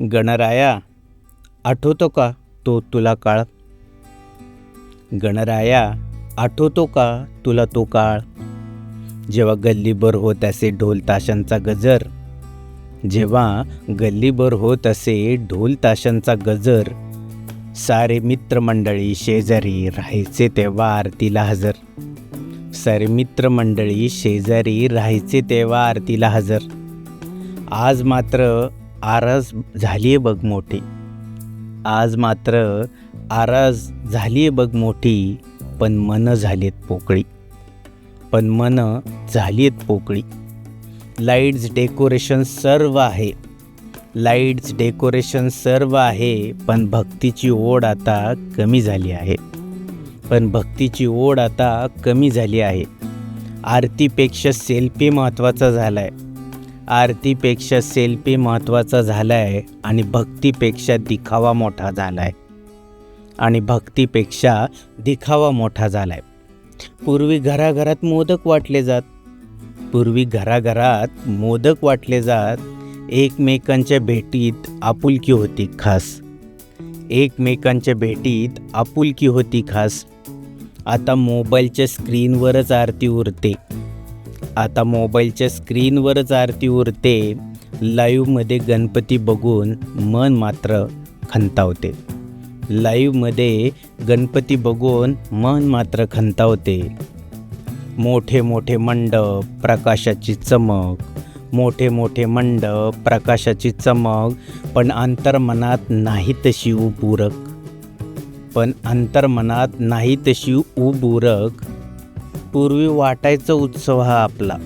गणराया आठवतो का तो तुला काळ? गणराया आठवतो का तुला तो काळ? जेव्हा गल्लीभर होत असे ढोल ताशांचा गजर जेव्हा गल्लीभर होत असे ढोल ताशांचा गजर सारे मित्रमंडळी शेजारी राहायचे तेव्हा आरतीला हजर. सारे मित्रमंडळी शेजारी राहायचे तेव्हा आरतीला हजर. आज मात्र आरास झाली आहे बघ मोठी. आज मात्र आरास झाली आहे बघ मोठी पण मनं झालीत पोकळी. पण मनं झाली आहेत पोकळी. लाईट्स डेकोरेशन सर्व आहे. लाईट्स डेकोरेशन सर्व आहे पण भक्तीची ओढ आता कमी झाली आहे. पण भक्तीची ओढ आता कमी झाली आहे. आरतीपेक्षा सेल्फी महत्त्वाचा झाला आहे आरतीपेक्षा सेल्फी महत्त्वाचा झाला आहे आणि भक्तीपेक्षा दिखावा मोठा झाला आहे आणि भक्तीपेक्षा दिखावा मोठा झाला आहे पूर्वी घराघरात मोदक वाटले जात. पूर्वी घराघरात मोदक वाटले जात. एकमेकांच्या भेटीत आपुलकी होती खास. एकमेकांच्या भेटीत आपुलकी होती खास. आता मोबाईलच्या स्क्रीनवरच आरती उरते. आता मोबाईलच्या स्क्रीनवरच आरती उरते. लाईव्हमध्ये गणपती बघून मन मात्र खंतावते. लाईव्हमध्ये गणपती बघून मन मात्र खंतावते. मोठे मोठे मंडप प्रकाशाची चमक. मोठे मोठे मंडप प्रकाशाची चमक पण अंतर्मनात नाही तशी उबूरक पण अंतर्मनात नाही तशी उबूरक पूर्वी वाटायचा उत्सव हा आपला.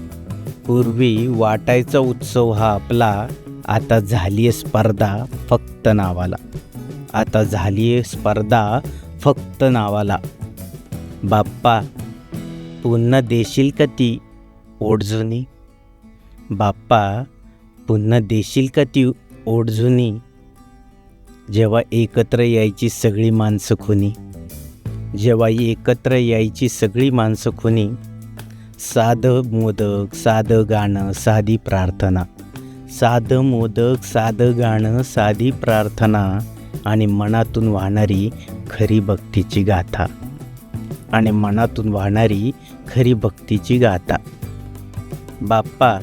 पूर्वी वाटायचा उत्सव हा आपला. आता झाली आहे स्पर्धा फक्त नावाला. आता झाली आहे स्पर्धा फक्त नावाला. बाप्पा पुन्हा देशील का ती ओढजुनी बाप्पा पुन्हा देशील का ती ओढजुनी जेव्हा एकत्र यायची सगळी माणसं खुनी. जेव्हा एकत्र यायची सगळी माणसं खुनी साधं मोदक साधं गाणं साधी प्रार्थना. साधं मोदक साधं गाणं साधी प्रार्थना आणि मनातून वाहणारी खरी भक्तीची गाथा. आणि मनातून वाहणारी खरी भक्तीची गाथा. बाप्पा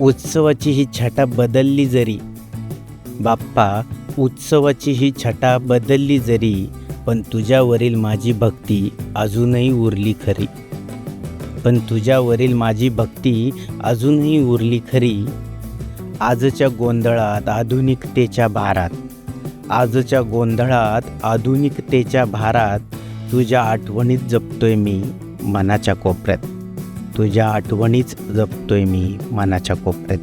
उत्सवाची ही छटा बदलली जरी. बाप्पा उत्सवाची ही छटा बदलली जरी पण तुझ्यावरील माझी भक्ती अजूनही उरली खरी. पण तुझ्यावरील माझी भक्ती अजूनही उरली खरी. आजच्या गोंधळात आधुनिकतेच्या भारात. आजच्या गोंधळात आधुनिकतेच्या भारात तुझ्या आठवणीत जपतोय मी मनाच्या कोपऱ्यात. तुझ्या आठवणीच जपतोय मी मनाच्या कोपऱ्यात.